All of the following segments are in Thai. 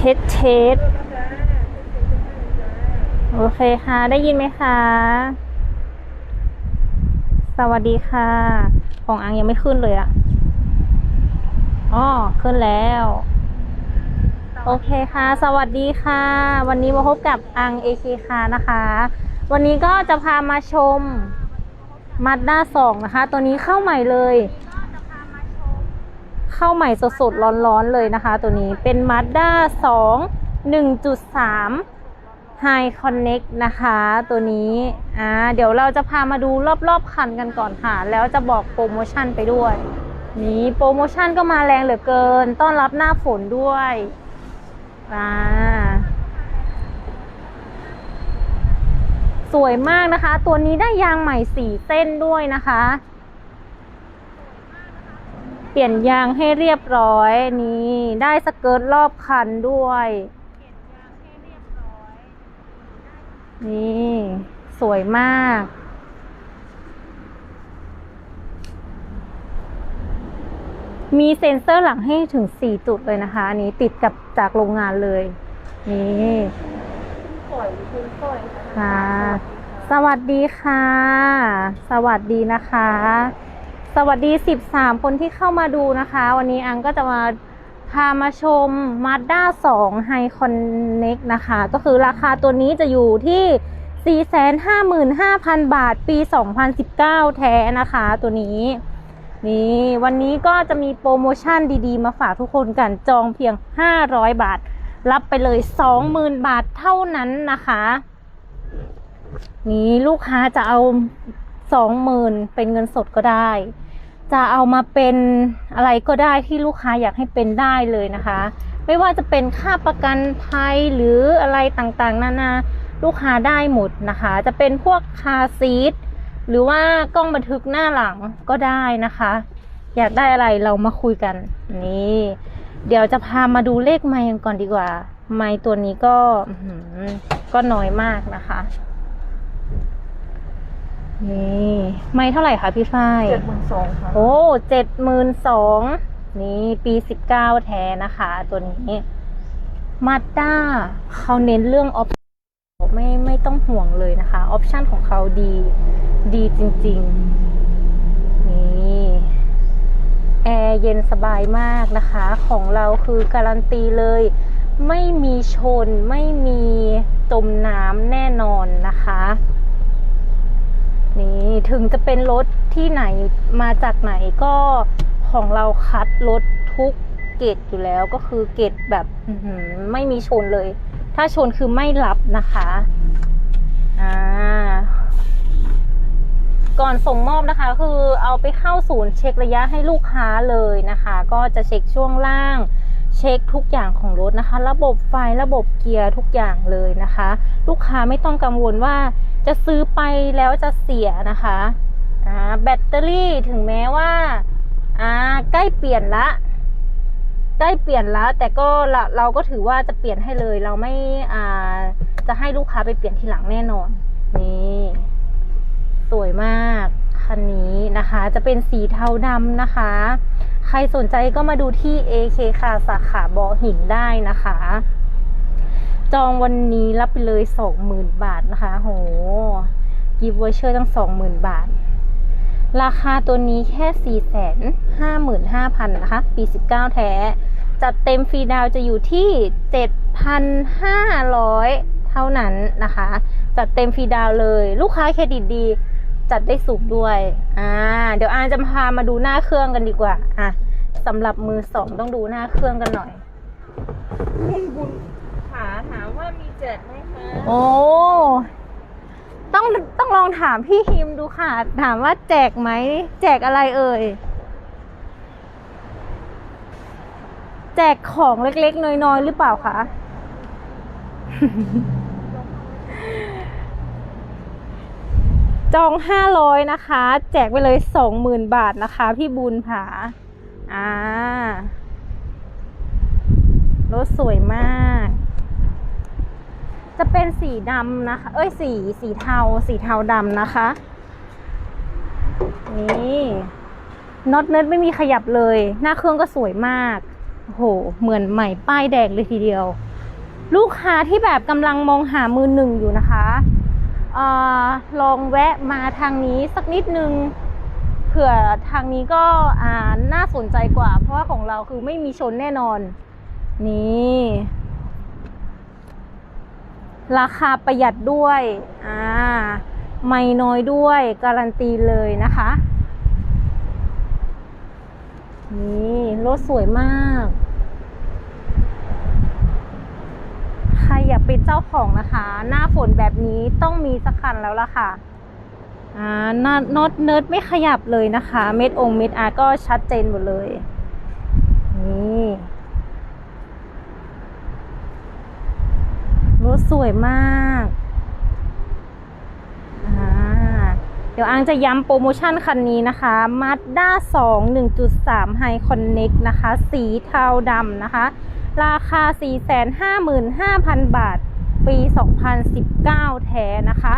ช็ดเช็ดโอเคค่ะ ได้ยินไหมคะ สวัสดีค่ะ ของอังยังไม่ขึ้นเลยอะอ๋อขึ้นแล้ว โอเคค่ะ สวัสดีค่ะ วันนี้มาพบกับอังเอเคคานะคะ วันนี้ก็จะพามาชมมาด้าสองนะคะ ตัวนี้เข้าใหม่เลย เข้าใหม่สดๆ ร้อนๆเลยนะคะ ตัวนี้เป็น Mazda 2 1.3 High Connect นะคะ ตัวนี้อ่าเดี๋ยวเราจะพามาดูรอบๆ คันกันก่อนค่ะ แล้วจะบอกโปรโมชั่นไปด้วย นี่โปรโมชั่นก็มาแรงเหลือเกิน ต้อนรับหน้าฝนด้วยอ่าสวยมากนะคะ ตัวนี้ได้ยางใหม่สี่เส้นด้วยนะคะ ลี่ยนยางให้เรียบร้อยนี่ได้สเกิร์ตรอบคันด้วยนี่สวยมาก มีเซ็นเซอร์หลังให้ถึง 4 จุดเลยนะคะ อันนี้ติดกับจากโรงงานเลย นี่ค่ะ สวัสดีค่ะ สวัสดีนะคะ สวัสดี 13 คนที่เข้ามาดูนะคะ วันนี้อังก็จะมาพามาชม Mazda 2 High Connect นะคะ ก็คือราคาตัวนี้จะอยู่ที่ 455,000 บาท ปี 2019 แท้นะคะตัวนี้ นี่วันนี้ก็จะมีโปรโมชั่นดีๆ มาฝากทุกคนกันจองเพียง 500 บาท รับไปเลย 20,000 บาทเท่านั้นนะคะ นี้ลูกค้าจะเอา สองหมื่นเป็นเงินสดก็ได้ จะเอามาเป็นอะไรก็ได้ที่ลูกค้าอยากให้เป็นได้เลยนะคะ ไม่ว่าจะเป็นค่าประกันภัยหรืออะไรต่างๆ นานาลูกค้าได้หมดนะคะ จะเป็นพวกคาซีทหรือว่ากล้องบันทึกหน้าหลังก็ได้นะคะ อยากได้อะไรเรามาคุยกันนี่เดี๋ยวจะพามาดูเลขไมค์กันก่อนดีกว่า ไมค์ตัวนี้ก็ก็น้อยมากนะคะ นี่ไม่เท่าไหร่คะพี่ฝ้ายเจ็ดหมื่นสองค่ะโอ้เจ็ดหมื่นสองนี่ปีสิบเก้าแท้นะคะ ตัวนี้มาด้าเขาเน้นเรื่องออปไม่ไม่ต้องห่วงเลยนะคะออปชันของเขาดีดีจริง ๆ นี่แอร์เย็นสบายมากนะคะ ของเราคือการันตีเลย ไม่มีชนไม่มีจมน้ำแน่นอนนะคะ นี่ถึงจะเป็นรถที่ไหนมาจากไหนก็ของเราคัดรถทุกเกตอยู่แล้วก็คือเกตแบบไม่มีชนเลย ถ้าชนคือไม่รับนะคะอ่าก่อนส่งมอบนะคะ คือเอาไปเข้าศูนย์เช็คระยะให้ลูกค้าเลยนะคะ ก็จะเช็คช่วงล่างเช็คทุกอย่างของรถนะคะ ระบบไฟระบบเกียร์ทุกอย่างเลยนะคะ ลูกค้าไม่ต้องกังวลว่า จะซื้อไปแล้วจะเสียนะคะอ่าแบตเตอรี่ถึงแม้ว่าอ่าใกล้เปลี่ยนละใกล้เปลี่ยนละแต่ก็เราเราก็ถือว่าจะเปลี่ยนให้เลย เราไม่อ่าจะให้ลูกค้าไปเปลี่ยนทีหลังแน่นอน นี่สวยมากคันนี้นะคะ จะเป็นสีเทาดำนะคะ ใครสนใจก็มาดูที่ AK ค่ะสาขาบอหินได้นะคะ จองวันนี้รับไปเลยสองหมื่นบาทนะคะ โห กิฟต์วอเชอร์ตั้งสองหมื่นบาท ราคาตัวนี้แค่สี่แสนห้าหมื่นห้าพันนะคะ ปีสิบเก้าแท้ จัดเต็มฟรีดาวน์จะอยู่ที่เจ็ดพันห้าร้อยเท่านั้นนะคะ จัดเต็มฟรีดาวน์เลย ลูกค้าเครดิตดี จัดได้สูงด้วย อ่า เดี๋ยวอาจะพามาดูหน้าเครื่องกันดีกว่า อะสำหรับมือสองต้องดูหน้าเครื่องกันหน่อยคุณบุญขาถามว่ามีแจกไหมคะ โอ้ ต้องต้องลองถามพี่ฮิมดูค่ะ ถามว่าแจกไหม แจกอะไรเอ่ย แจกของเล็กๆ น้อยๆ หรือเปล่าคะ จองห้าร้อยนะคะ แจกไปเลยสองหมื่นบาทนะคะ พี่บุญผาอ่ารถสวยมาก จะเป็นสีดำนะคะ เอ้ยสีสีเทา สีเทาดำนะคะ นี่น็อตเนิร์ดไม่มีขยับเลย หน้าเครื่องก็สวยมากโอ้โห เหมือนใหม่ป้ายแดงเลยทีเดียว ลูกค้าที่แบบกำลังมองหามือหนึ่งอยู่นะคะออลองแวะมาทางนี้สักนิดนึงเผื่อทางนี้ก็อ่าน่าสนใจกว่า เพราะว่าของเราคือไม่มีชนแน่นอน นี่ ราคาประหยัดด้วยอ่าไม่น้อยด้วยการันตีเลยนะคะนี่รถสวยมาก ใครอยากเป็นเจ้าของนะคะ หน้าฝนแบบนี้ต้องมีสักคันแล้วล่ะค่ะอ่าน็อตเนิร์ดไม่ขยับเลยนะคะ เม็ดองค์เม็ดอาร์ก็ชัดเจนหมดเลย นี่ รถ สวยมากอ่าเดี๋ยวอังจะย้ำโปรโมชั่นคันนี้นะคะ Mazda 2 1.3 High Connect นะคะ สีเทาดำนะคะ ราคา 455,000 บาท ปี 2019 แท้นะคะ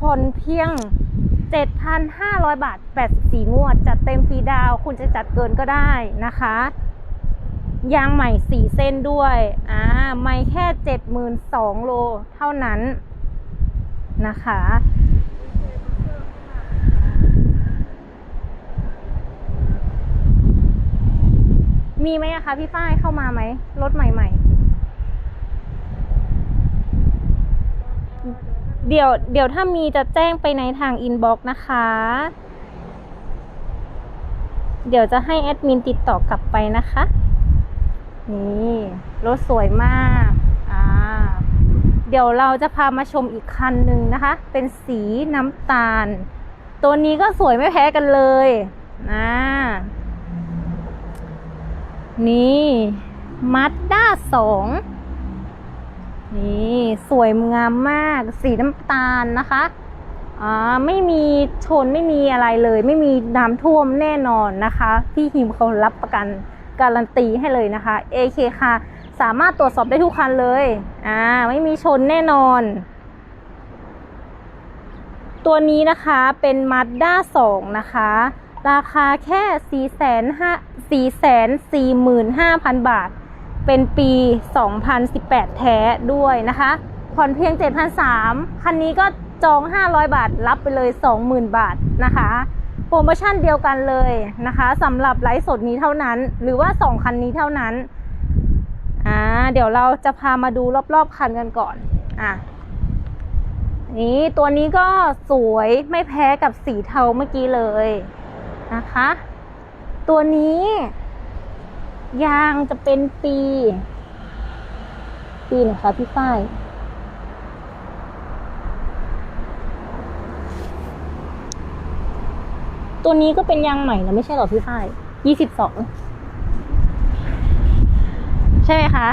ผ่อนเพียง 7,500 บาท 84 งวด จัดเต็มฟรีดาว คุณจะจัดเกินก็ได้นะคะ ยางใหม่4เส้นด้วยอ่าไม่แค่72,000โลเท่านั้นนะคะ มีไหมอะคะพี่ฝ้ายเข้ามาไหมรถใหม่ ๆเดี๋ยวเดี๋ยวถ้ามีจะแจ้งไปในทางอินบ็อกซ์นะคะ เดี๋ยวจะให้แอดมินติดต่อกลับไปนะคะ นี่รถสวยมากอ่าเดี๋ยวเราจะพามาชมอีกคันหนึ่งนะคะ เป็นสีน้ำตาล ตัวนี้ก็สวยไม่แพ้กันเลยอ่านี่มัดด้าสองนี่สวยงามมาก สีน้ำตาลนะคะอ่าไม่มีชนไม่มีอะไรเลย ไม่มีน้ำท่วมแน่นอนนะคะ พี่ฮิมเขารับประกัน การันตีให้เลยนะคะ AK ค่ะสามารถตรวจสอบได้ทุกคันเลยอ่าไม่มีชนแน่นอน ตัวนี้นะคะเป็น Mazda 2 นะคะ ราคาแค่445,000 บาท เป็นปี 2018 แท้ด้วยนะคะผ่อนเพียง 7,300 คันนี้ก็จอง 500 บาท รับไปเลย 20,000 บาทนะคะ โปรโมชั่นเดียวกันเลยนะคะสำหรับไลฟ์สดนี้เท่านั้น หรือว่า 2 คันนี้เท่านั้นอ่าเดี๋ยวเราจะพามาดูรอบๆคันกันก่อนอะนี่ตัวนี้ก็สวยไม่แพ้กับสีเทาเมื่อกี้เลยนะคะ ตัวนี้ ยางจะเป็นปี ปีไหนคะพี่ฝ้าย ตัวนี้ก็เป็นยางใหม่นะไม่ใช่หรอพี่ฝ้ายยี่สิบสองใช่ไหมคะ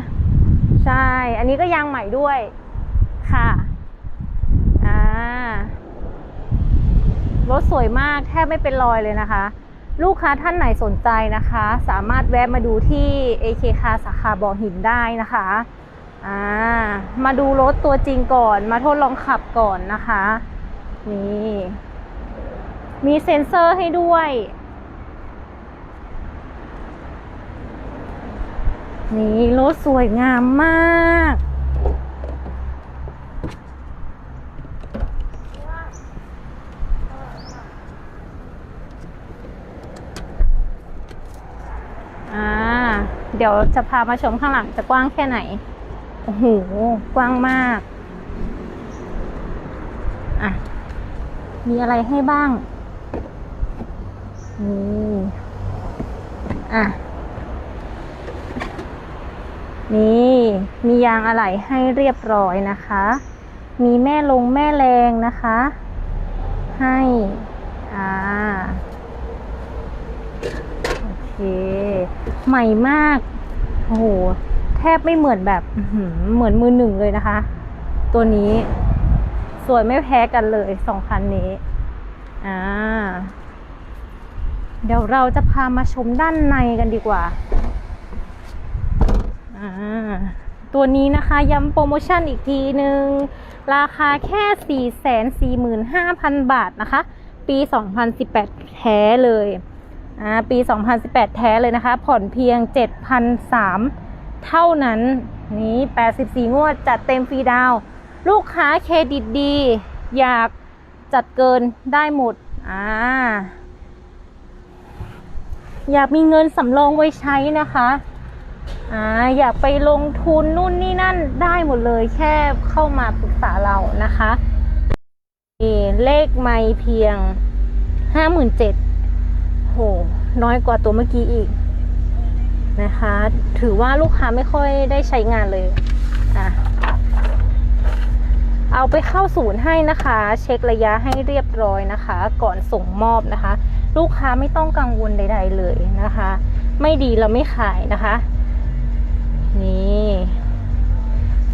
ใช่ อันนี้ก็ยางใหม่ด้วยค่ะอ่ารถสวยมากแทบไม่เป็นรอยเลยนะคะ ลูกค้าท่านไหนสนใจนะคะ สามารถแวะมาดูที่ AK คาสาขาบ่อหินได้นะคะอ่ามาดูรถตัวจริงก่อน มาทดลองขับก่อนนะคะ นี่ มีเซ็นเซอร์ให้ด้วย นี่รถสวยงามมาก อ่า เดี๋ยวจะพามาชมข้างหลังจะกว้างแค่ไหน โอ้โห กว้างมาก อะ มีอะไรให้บ้าง นี่อะ นี่มียางอะไหล่ให้เรียบร้อยนะคะ มีแม่ลงแม่แรงนะคะ ให้ อ่า โอเค ใหม่มาก โอ้โห แทบไม่เหมือนแบบเหมือนมือหนึ่งเลยนะคะ ตัวนี้ สวยไม่แพ้กันเลยสองคันนี้ อ่า เดี๋ยวเราจะพามาชมด้านในกันดีกว่าอ่า ตัวนี้นะคะย้ำโปรโมชั่นอีกทีหนึ่ง ราคาแค่ 445,000 บาทนะคะ ปี 2018 แท้เลย อ่า ปี 2018 แท้เลยนะคะ ผ่อนเพียง 7,003เท่านั้น นี้ 84 งวด จัดเต็มฟรีดาว ลูกค้าเครดิตดี อยากจัดเกินได้หมด อ่า อยากมีเงินสำรองไว้ใช้นะคะอ่าอยากไปลงทุนนู่นนี่นั่นได้หมดเลยแค่เข้ามาปรึกษาเรานะคะเลขไม่เพียงห้าหมื่นเจ็ดโหน้อยกว่าตัวเมื่อกี้อีกนะคะ ถือว่าลูกค้าไม่ค่อยได้ใช้งานเลยอะเอาไปเข้าศูนย์ให้นะคะ เช็คระยะให้เรียบร้อยนะคะ ก่อนส่งมอบนะคะ ลูกค้าไม่ต้องกังวลใด ๆ เลยนะคะ ไม่ดีเราไม่ขายนะคะ นี่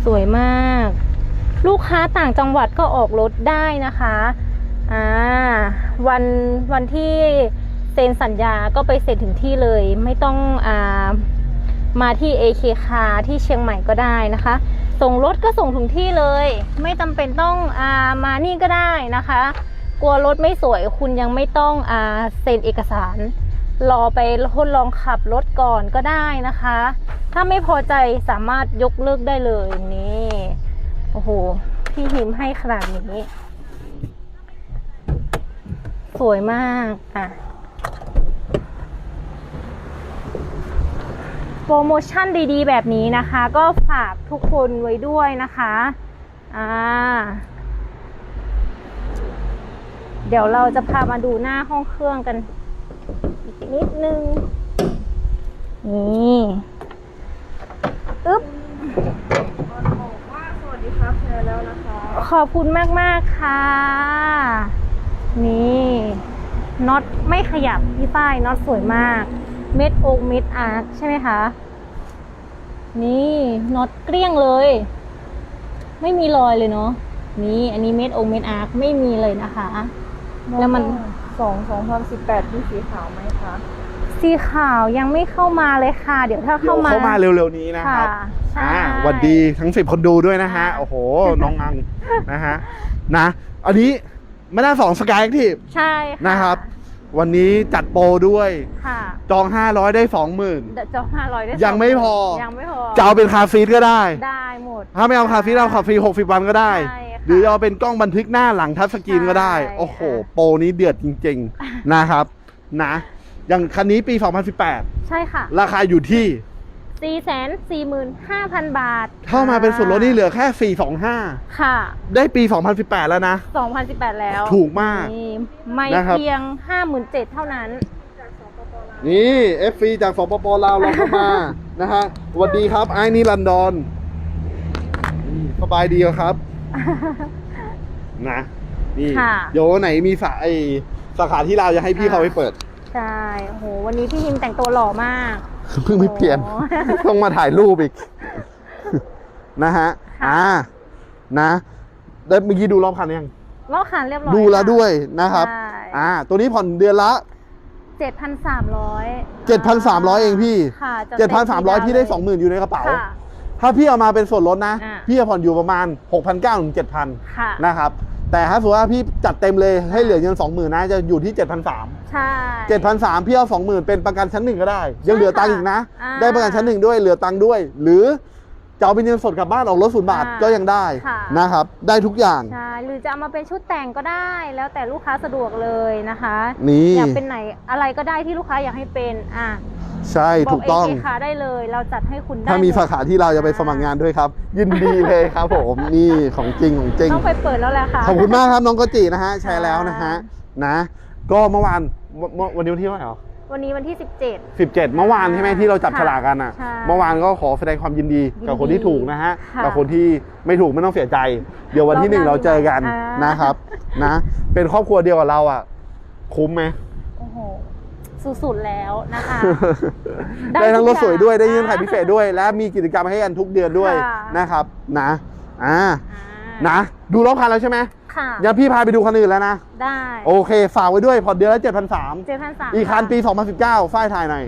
สวยมาก ลูกค้าต่างจังหวัดก็ออกรถได้นะคะอ่าวันวันที่เซ็นสัญญาก็ไปเซ็นถึงที่เลย ไม่ต้องอ่ามาที่ AK คาที่เชียงใหม่ก็ได้นะคะ ส่งรถก็ส่งถึงที่เลย ไม่จำเป็นต้องอามานี่ก็ได้นะคะ กลัวรถไม่สวยคุณยังไม่ต้องอาเซ็นเอกสาร รอไปทดลองขับรถก่อนก็ได้นะคะ ถ้าไม่พอใจสามารถยกเลิกได้เลยนี่โอ้โหพี่หิมให้ขนาดนี้ สวยมากอะโปรโมชั่นดีๆ แบบนี้นะคะ ก็ฝากทุกคนไว้ด้วยนะคะ อ่า เดี๋ยวเราจะพามาดูหน้าห้องเครื่องกันอีกนิดนึง นี่อึ๊บบอกว่าสวัสดีครับแชร์แล้วนะคะ ขอบคุณมากๆค่ะ นี่น็อตไม่ขยับพี่ป้ายน็อตสวยมาก เม็ดโอกเม็ดอาร์คใช่ไหมคะ นี่น็อตเกลี้ยงเลย ไม่มีรอยเลยเนาะนี่อันนี้เม็ดโอกเม็ดอาร์คไม่มีเลยนะคะ แล้วมัน สองสองพันสิบแปดที่สีขาวไหมคะสีขาวยังไม่เข้ามาเลยค่ะ เดี๋ยวถ้าเดี๋ยเข้าวมาเข้ามาเร็วๆนี้นะครับค่ะใช่ อ่าหวัดดีทั้งสิบคนดูด้วยนะฮะ ค่ะ โอ้โห น้องอังนะฮะ นะ อันนี้ไม่น่าสองสกายที่ใช่ค่ะนะครับ วันนี้จัดโปรด้วย ค่ะจอง 500 ได้ 20,000 เดี๋ยวจะห้าร้อยได้ยังไม่พอ ยังไม่พอจะเอาเป็นคาร์ซีทก็ได้ ได้หมดถ้าไม่เอาคาร์ซีทเอาขับฟรี60 วันก็ได้ ใช่ค่ะ หรือจะเอาเป็นกล้องบันทึกหน้าหลังทัชสกรีนก็ได้ใช่โอ้โหค่ะโปรนี้เดือดจริง ๆ นะครับนะ อย่างคันนี้ปี 2018 ใช่ค่ะ ราคาอยู่ที่สี่แสนสี่หมื่นห้าพันบาท เข้ามาเป็นส่วนลดนี่เหลือแค่ 425 ค่ะ ได้ปี 2018 แล้วนะสองพันสิบแปดแล้ว ถูกมากนี่ไม่นะครับเพียงห้าหมื่นเจ็ดเท่านั้น นี่ FC จากสปปลาวเราเข้ามานะฮะสวัสดีครับไอ้นี่ลันดอนนี่สบายดีเหรอครับ นะ นี่ค่ะ เดี๋ยววันไหนมีสาไอสาขาที่เราวจะให้พี่เขาไปเปิด ใช่โอ้โหวันนี้พี่ฮิมแต่งตัวหล่อมาก เพิ่งไม่เปลี่ยน โอ้ ต้องมาถ่ายรูปอีก นะฮะ ค่ะ อ่า นะได้เมื่อกี้ดูรอบคันยังลอกคันเรียบร้อยดูแล้วด้วยนะครับใช่อ่า ตัวนี้ผ่อนเดือนละ เจ็ดพันสามร้อย7,300เองพี่ ค่ะจะ7,300พี่ได้เลย20,000อยู่ในกระเป๋า ค่ะ ถ้าพี่เอามาเป็นส่วนลดนะ อ่า พี่จะผ่อนอยู่ประมาณ 6,900ถึง7,000ค่ะนะครับ แต่ถ้าสมมติว่าพี่จัดเต็มเลยให้เหลือเงิน20,000นะจะอยู่ที่ 7,300 ใช่ 7,300พี่เอา20,000เป็นประกันชั้นหนึ่งก็ได้ ยังเหลือตังค์อีกนะ อ่า ได้ประกันชั้นหนึ่งด้วยเหลือตังค์ด้วย หรือ จะเอาเป็นเงินสดกลับบ้านออกรถศูนย์บาทอ่าก็ยังได้ค่ะ นะครับ ได้ทุกอย่างใช่หรือจะเอามาเป็นชุดแต่งก็ได้ แล้วแต่ลูกค้าสะดวกเลยนะคะ นี่อยากเป็นไหนอะไรก็ได้ที่ลูกค้าอยากให้เป็นอะใช่บอถูกกเอต้องเคคาได้เลย เราจัดให้คุณได้ถ้ามีหดสาขาที่เราจะไปสมัครงานด้วยครับ ยินดีเลยครับผม นี่ของจริงของจริง ต้องไปเปิดแล้วแหละค่ะ ขอบคุณมากครับน้องกจินะฮะแชร์แล้วนะฮะค่ะนะ ก็เมื่อวานเมื่อเมื่อวันนี้วันที่เท่าไหร่หรอ วันนี้วันที่ 17สิบเจ็ดเมื่อวานใช่ไหมที่เราจับค่ะฉลากกันอะ ใช่เมื่อวานก็ขอแสดงความยินดีกับยินดีคนที่ถูกนะฮะค่ะกับคนที่ไม่ถูกไม่ต้องเสียใจ เดี๋ยววันที่หนึ่งรอบหน้าเราเจอกันอ่าน นะครับ นะ เป็นครอบครัวเดียวกับเราอะ คุ้มไหม โอ้โห สุดๆแล้วนะคะ ได้ได้ทั้งรถสวยด้วยทุกได้อย่างยื่นขายพิเศษด้วย และมีกิจกรรมให้กันทุกเดือนด้วยค่ะ นะครับ นะ อ่า อ่านะ ดูรอบคันแล้วใช่ไหม ค่ะยังพี่พาไปดูคันอื่นแล้วนะ ได้โอเค ฝากไว้ด้วยผ่อนเดือนละ7,300เจ็ดพันสามอีกคันปี 2019 ฝ้ายถ่ายหน่อย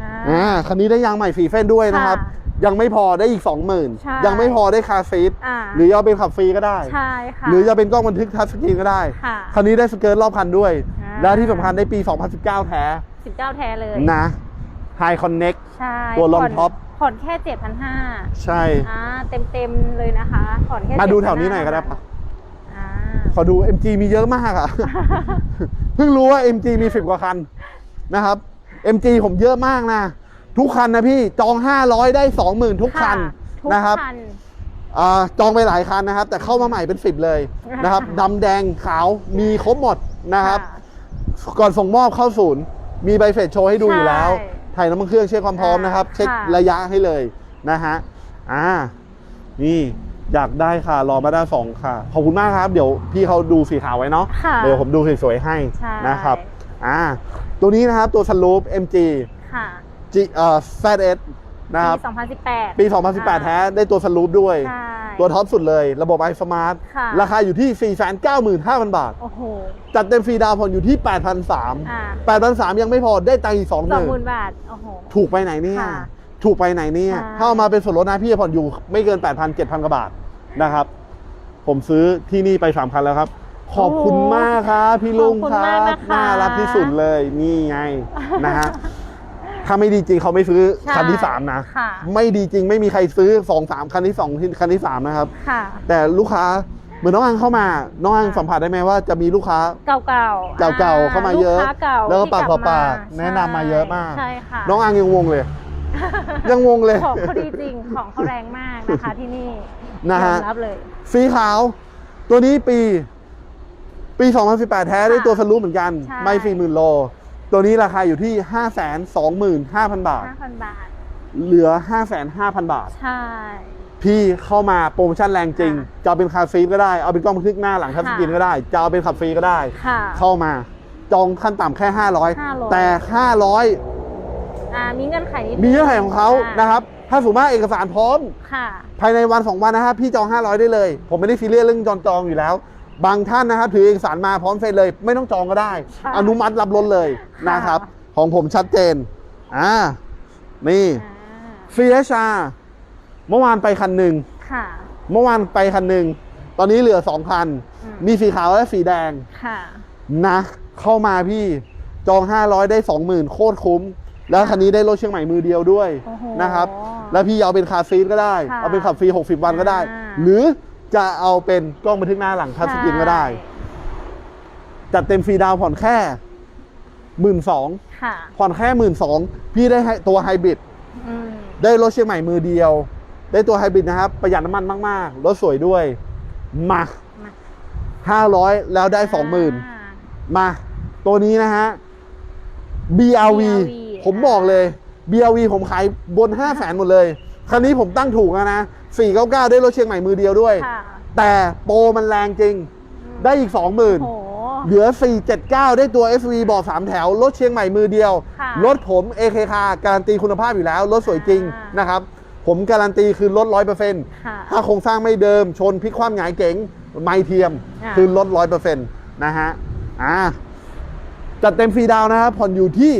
อ่าอ่าคันนี้ได้ยางใหม่ฝีเฟ้นด้วยนะครับค่ะยังไม่พอได้อีก ใช่20,000 ยังไม่พอได้คาร์ซีทอ่า หรือจะเอาเป็นขับฟรีก็ได้ ใช่ค่ะ หรือจะเป็นกล้องบันทึกทัชสกรีนก็ได้ ค่ะคันนี้ได้สเกิร์ตรอบคันด้วย อ่า และที่สำคัญได้ปี 2019 แท้สิบเก้าแท้เลย นะ High Connect ใช่ตัวลงผ่นท็อป ผ่อนแค่เจ็ดพันห้าใช่อ่าเต็มเต็มๆเลยนะคะ ผ่อนแค่มาดู7,500แถวนี้หน่อยก็ได้ปะอ่า ขอดู MG มีเยอะมากอะเพิ่งรู้ว่า MG มีสิบกว่าคันนะครับ MG ผมเยอะมากนะ ทุกคันนะพี่จอง 500 ได้ 20,000 ทุกคันทุกนะครับคันอ่าจองไปหลายคันนะครับ แต่เข้ามาใหม่เป็น10เลยนะครับดำแดงขาวมีครบหมดนะครับค่ะก่อนส่งมอบเข้าศูนย์ มีใบเสร็จโชว์ให้ดูอยู่แล้วใช่ถ่ายน้ำมันเครื่องเช็คความพร้อมนะครับค่ะเช็คระยะให้เลยนะฮะ อ่า นี่ อยากได้ค่ะรอมาได้สองค่ะ ขอบคุณมากครับ เดี๋ยวพี่เขาดูสีขาวไว้เนาะค่ะเดี๋ยวผมดูสวยๆให้ใช่ นะครับอ่าตัวนี้นะครับตัวสลูป MG ค่ะ G เอ่อ ZS นะครับปี2018 ปี 2018 แท้ได้ตัวสลูปด้วย ใช่ตัวท็อปสุดเลย ระบบ i Smart ค่ะราคาอยู่ที่ 495,000 บาท โอ้โหจัดเต็มฟรีดาวน์ผ่อนอยู่ที่อ่า8,300 8,300 ยังไม่พอได้ตังค์อีกสองหมื่น20,000บาท โอ้โห ถูกไปไหนเนี่ย ค่ะ ถูกไปไหนเนี่ย ใช่ ถ้าเอามาเป็นส่วนลดนะพี่จะผ่อนอยู่ไม่เกิน 8,000 7,000กว่าบาทนะครับ ผมซื้อที่นี่ไป3คันแล้วครับ ขอบคุณมากครับพี่ลุงขอบคุณครัมากบนะคะ น่ารักที่สุดเลยนี่ไงนะฮะถ้าไม่ดีจริงเขาไม่ซื้อใช่คันที่สามนะ ค่ะ ไม่ดีจริงไม่มีใครซื้อสองสามคันที่สองคันที่สามนะครับ ค่ะ แต่ลูกค้าเหมือนน้องอังเข้ามา น้องอังค่ะสัมผัสได้ไหมว่าจะมีลูกค้า เก่าๆเก่าๆเข้ามาเยอะลูกค้าเก่าแล้วก็ที่ปากต่อลับมปากแนะนำมาเยอะมาก ใช่ค่ะ น้องอังยังงงเลย ยังงงเลย ของเขาดีจริงของเขาแรงมากนะคะที่นี่นะฮะยอมรับเลย สีขาว ตัวนี้ปี ปี 2018 แท้ได้ค่ะตัวสลูปเหมือนกัน ใช่ ไม่สี่หมื่นโล ตัวนี้ราคาอยู่ที่ 525,000 บาท 5,000 บาท เหลือ505,000 บาท ใช่ พี่เข้ามาโปรโมชั่นแรงจริง ค่ะจะเอาเป็นคาร์ซีทก็ได้ เอาเป็นกล้องบันทึกหน้าหลังทัชสกรีนค่ะ ก็ได้ จะเอาเป็นขับฟรีก็ได้ ค่ะ เข้ามา จองขั้นต่ำแค่ 500 500 แต่ 500 อ่ามีเงื่อนไขนิดนึมีเงื่อนไขของเขาอ่นะครับ ถ้าสมมติว่าเอกสารพร้อม ค่ะ ภายในวันสองวันนะครับพี่จอง 500 ได้เลย ผมไม่ได้ซีเรียสเรื่องจองจองอยู่แล้ว บางท่านนะครับถือเอกสารมาพร้อมเซ็นเลย ไม่ต้องจองก็ได้ค่ะอนุมัติรับรถเลยค่ะนะครับ ของผมชัดเจนอ่านี่อ่า CHR เมื่อวานไปคันหนึ่งค่ะเมื่อวานไปคันหนึ่ง ตอนนี้เหลือสองคันอืมมีสีขาวและสีแดง ค่ะ นะ เข้ามาพี่ จอง500ได้20,000โคตรคุ้ม แล้วคันนี้ได้รถเชียงใหม่มือเดียวด้วยโอ้โหนะครับ แล้วพี่เอาเป็นคาร์ซีทก็ได้ ค่ะเอาเป็นขับฟรี 60 วันก็ได้ อ่า หรือจะเอาเป็นกล้องบันทึกหน้าหลังทัชสกรีนก็ได้ จัดเต็มฟรีดาวน์ผ่อนแค่หมื่นสองค่ะผ่อนแค่หมื่นสองพี่ได้ให้ตัวไฮบริด อืมได้รถเชียงใหม่มือเดียว ได้ตัวไฮบริดนะครับ ประหยัดน้ำมันมาก ๆ รถสวยด้วย มา มาห้าร้อยแล้วได้สองหมื่นอ่ามา ตัวนี้นะฮะ BRV BRV ผมบอกเลย BRV ผมขายบน 5 0 0แสนหมดเลยคันนี้ผมตั้งถูกแล้วนะ 499 ได้รถเชียงใหม่มือเดียวด้วย ค่ะแต่โปรมันแรงจริงอืมได้อีกโอ้โห20,000เหลือ 479 ได้ตัว SV เบาะ3แถว รถเชียงใหม่มือเดียว ค่ะรถผม AK คาการันตีคุณภาพอยู่แล้ว รถสวยจริงอ่าน นะครับ ผมการันตีคือรถ 100%ค่ะ ถ้าโครงสร้างไม่เดิมชนพลิกคว่ำหงายเก๋ง ไม่เทียม อ่า คือลดร้อยเปอร์เซ็นต์นะฮะ อ่า จัดเต็มฟรีดาวน์นะครับผ่อนอยู่ที่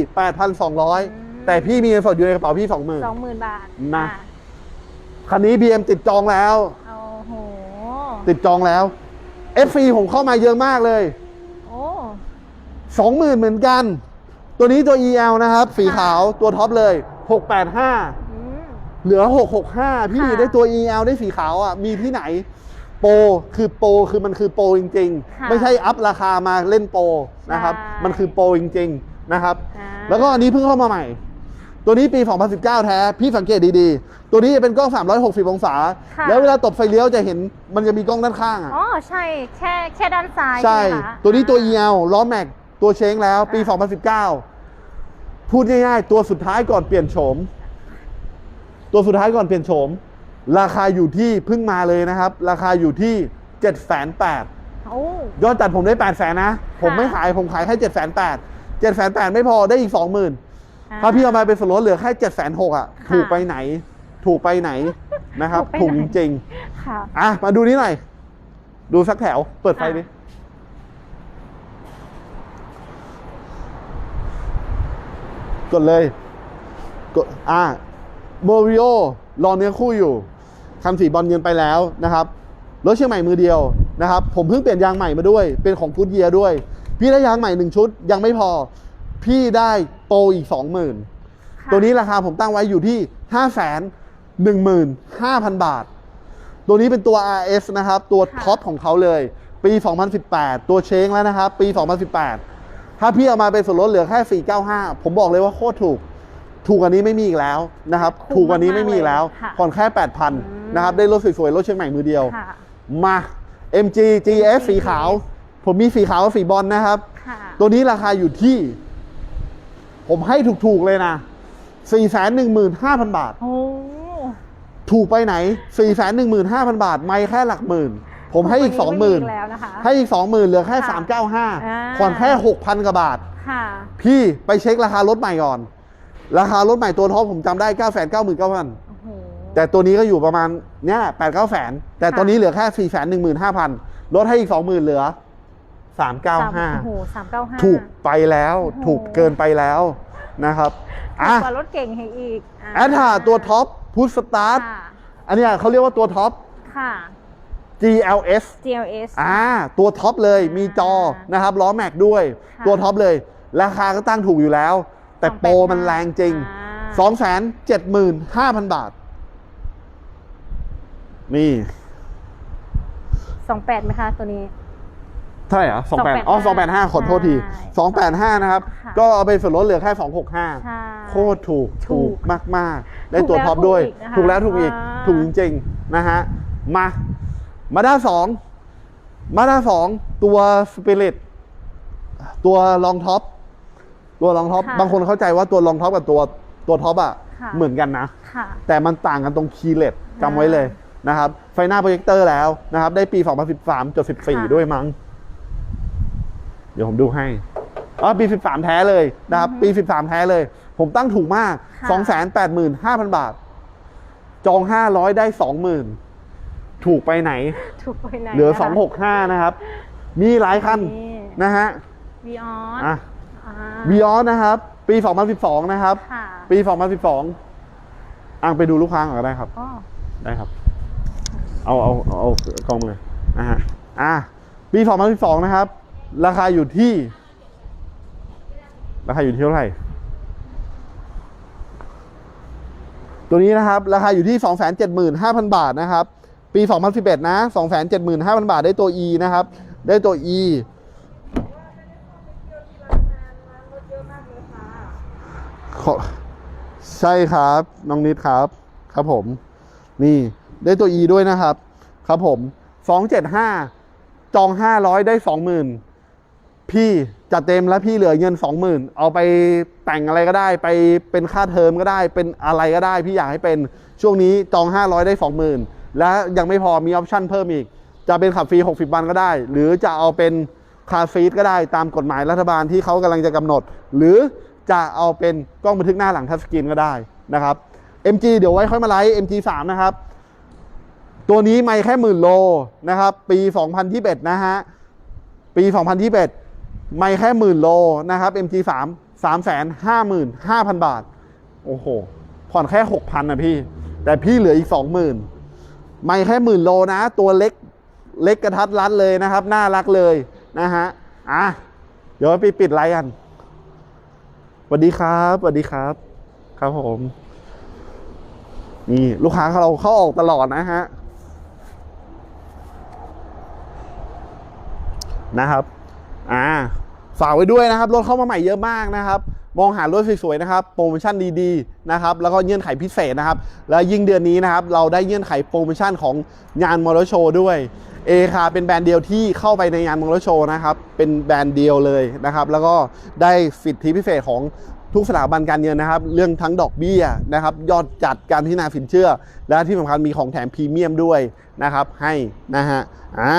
8,200 แต่พี่มีเงินสดอยู่ในกระเป๋าพี่สองหมื่น20,000บาทนะ อ่คันนี้ BM ติดจองแล้ว โอ้โห ติดจองแล้ว FC ผมเข้ามาเยอะมากเลย โอ้ 20,000 เหมือนกัน ตัวนี้ตัว EL นะครับ สีขาวตัวท็อปเลย 685 อืม เหลือ 665 พี่ค่ะ ได้ตัว EL ได้สีขาวอะ มีที่ไหน โปรคือโปรคือมันคือโปรจริงค่ะๆไม่ใช่อัพราคามาเล่นโปรนะครับ ใช่ มันคือโปรจริง ๆ นะครับ อ่าแล้วก็อันนี้เพิ่งเข้ามาใหม่ ตัวนี้ปี 2019 แท้ พี่สังเกตดีๆ ตัวนี้จะเป็นกล้อง 360 องศา ค่ะแล้วเวลาตบไฟเลี้ยวจะเห็นมันจะมีกล้องด้านข้างอะ อ๋อใช่แค่แค่ด้านซ้ายใช่ ไหมคะตัวนี้ตัวอ่า EL ล้อแม็ก ตัวเช้งแล้วปีอ่า2019 พูดง่ายๆ ตัวสุดท้ายก่อนเปลี่ยนโฉม ตัวสุดท้ายก่อนเปลี่ยนโฉม ราคาอยู่ที่เพิ่งมาเลยนะครับ ราคาอยู่ที่7 8 0 0 0โอ้ยอดจัดผมได้8 0 0 0 0นะ ผมไม่ขายผมขายแค่7 8 0 0 0 7 8 0 0 0ไม่พอได้อีก 20,000อ่าถ้าพี่เอามาเป็นส่วนลดเหลือแค่7 6 0 0 0อะค่ะถูกไปไหน ถูกไปไหนนะครับ ถูถูกกไปไหจนริงค่ะๆอะมาดูนี้หน่อย ดูสักแถว เปิดไฟดิกดเลยกดอ่าโมริโอรอเนื้อคู่อยู่ คันสีบอลเงินไปแล้วนะครับรถเชียงใหม่มือเดียวนะครับผมเพิ่งเปลี่ยนยางใหม่มาด้วย เป็นของพุทเยียด้วย พี่ได้ยางใหม่หนึ่งชุดยังไม่พอ พี่ได้โปรอีกสองหมื่นค่ะตัวนี้ราคาผมตั้งไว้อยู่ที่ห้าแสนหนึ่งหมื่นห้าพันบาท ตัวนี้เป็นตัว RS นะครับ ตัวค่ะท็อปของเขาเลย ปี 2018 ตัวเชงแล้วนะครับ ปี 2018 ถ้าพี่เอามาเป็นส่วนลดเหลือแค่ 495 ผมบอกเลยว่าโคตรถูก ถูกกว่านี้ไม่มีอีกแล้วนะครับคุ้มถูกกว่านี้ไม่มีอีกแล้วมากๆเลยค่ะผ่อนแค่ 8,000นะครับได้รถสวยๆรถเชียงใหม่มือเดียว ค่ะ มา MG GS สีขาว ผมมีสีขาวกับสีบอลนะครับ ค่ะ ตัวนี้ราคาอยู่ที่ ผมให้ถูกๆเลยนะ 415,000 บาท โอ้ ถูกไปไหน 415,000 บาท ไม่แค่หลักหมื่น ผมให้อีกวันนี้ไม่มี20,000 แล้วนะคะให้อีก 20,000 เหลือแค่ ค่ะอ่า395ผ่อนแค่ 6,000 กว่าบาท ค่ะ พี่ไปเช็คราคารถใหม่ก่อน ราคารถใหม่ตัวท็อปผมจำได้9 9 9 9 0 0 0 โอ้โห แต่ตัวนี้ก็อยู่ประมาณเนี้ยแปดเก้าแสนแต่ค่ะตอนนี้เหลือแค่สี่แสนหนึ่งหมื่นห้าพันลดให้อีกสองหมื่นเหลือสามเก้าห้าโอ้โหสามเก้าห้า ถูกไปแล้วโอ้โห ถูกเกินไปแล้วนะครับถูอะกกว่ารถเก่งให้อีกแอดหาตัวท็อปพุทสตาร์ทค่ะอันเนี้ยเขาเรียกว่าตัวท็อป ค่ะ GLS GLS อ่าตัวท็อปเลยมีจอนะครับล้อแม็กด้วย ค่ะ ตัวท็อปเลย ราคาก็ตั้งถูกอยู่แล้ว แต่โปรมันแรงจริงอ่า2 7 5 0 0 0 บาท นี่สองแปดไหมคะ ตัวนี้เท่าไหร่เหรอสองแปดอ๋อสองแปดห้าขอโทษทีใช่สองแปดห้านะครับค่ะก็เอาไปส่วนลดเหลือแค่สองหกห้าใช่โคตรถูกถูถูกกมากมาก ๆ ได้ถูกตัวแล้วท็อปด้วยถูกอีกนะคะถูกแล้วถูกอีกอ่าถูกจริง ๆ นะฮะ มา มาด้าสองมาด้าสองตัวสปิริตตัวรองท็อป ตัวรองท็อปค่ะ บางคนเข้าใจว่าตัวรองท็อปกับตัวตัวท็อปอะค่ะเหมือนกันนะ ค่ะ แต่มันต่างกันตรงคีย์เลสจำไว้เลยนะครับ ไฟหน้าโปรเจคเตอร์แล้วนะครับ ได้ปี 2013จดค่ะ 14 ด้วยมั้ง เดี๋ยวผมดูให้อ๋อปี 13 แท้เลยนะครับ ปี 13 แท้เลย ผมตั้งถูกมาก ค่ะ 285,000 บาท จอง 500 ได้ 20,000 ถูกไปไหน ถูกไปไหนเหลือ นะคะ265 นะครับ มีหลายคันนี่นะฮะ วีออสอะอ่า วีออสนะครับ ปี 2012 นะครับ ค่ะปี 2012อ่างไปดูลูกค้าก่อนก็ได้ครับ อ๋อได้ครับ เอาเอาเอาเอากล้องมาเลยนะฮะ อะปี2012 นะครับ ราคาอยู่ที่ ราคาอยู่ที่เท่าไหร่ ตัวนี้นะครับ ราคาอยู่ที่ 275,000 บาทนะครับ ปี 2011 นะ 275,000 บาทได้ตัว E นะครับ ได้ตัว E ขอ ใช่ครับ น้องนิดครับ ครับผม นี่ได้ตัว E ด้วยนะครับ ครับผม275จอง500ได้20,000พี่จัดเต็มแล้วพี่เหลือเงิน20,000เอาไปแต่งอะไรก็ได้ ไปเป็นค่าเทอมก็ได้ เป็นอะไรก็ได้ พี่อยากให้เป็นช่วงนี้จอง500ได้20,000และยังไม่พอมีออปชั่นเพิ่มอีก จะเป็นขับฟรี60วันก็ได้ หรือจะเอาเป็นคาร์ซีทก็ได้ตามกฎหมายรัฐบาลที่เขากำลังจะกำหนด หรือ จะเอาเป็นกล้องบันทึกหน้าหลังทัชสกรีนก็ได้นะครับ MG เดี๋ยวไว้ค่อยมาไลฟ์ MG 3นะครับ ตัวนี้ไม่แค่หมื่นโลนะครับ ปี 2021 นะฮะ ปี 2021 ไม่แค่หมื่นโลนะครับ MG 3 3 5 5 0 0 0 บาท โอ้โห ผ่อนแค่ 6,000นะพี่ แต่พี่เหลืออีก 20,000 ไม่แค่หมื่นโลนะ ตัวเล็กเล็กกระทัดรัดเลยนะครับ น่ารักเลยนะฮะ อะ เดี๋ยวไปปิดไลฟ์กัน สวัสดีครับสวัสดีครับ ครับผม นี่ลูกค้าเราเข้าออกตลอดนะฮะนะครับ อ่า ฝากไว้ด้วยนะครับ รถเข้ามาใหม่เยอะมากนะครับ มองหารถสวยๆนะครับ โปรโมชั่นดีๆนะครับ แล้วก็เงื่อนไขพิเศษนะครับ แล้วยิ่งเดือนนี้นะครับ เราได้เงื่อนไขโปรโมชั่นของงานมอเตอร์โชว์ด้วย เอคาเป็นแบรนด์เดียวที่เข้าไปในงานมอเตอร์โชว์นะครับ เป็นแบรนด์เดียวเลยนะครับ แล้วก็ได้สิทธิพิเศษของทุกสถาบันการเงินนะครับ เรื่องทั้งดอกเบี้ยนะครับ ยอดจัดการพิจารณาสินเชื่อ และที่สำคัญมีของแถมพรีเมียมด้วยนะครับ ให้นะฮะอ่า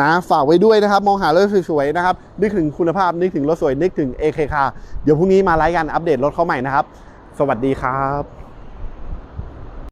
นะฝากไว้ด้วยนะครับ มองหารถสวยๆนะครับ นึกถึงคุณภาพนึกถึงรถสวยนึกถึง AK คาเดี๋ยวพรุ่งนี้มาไลฟ์กันอัปเดตรถเข้าใหม่นะครับ สวัสดีครับ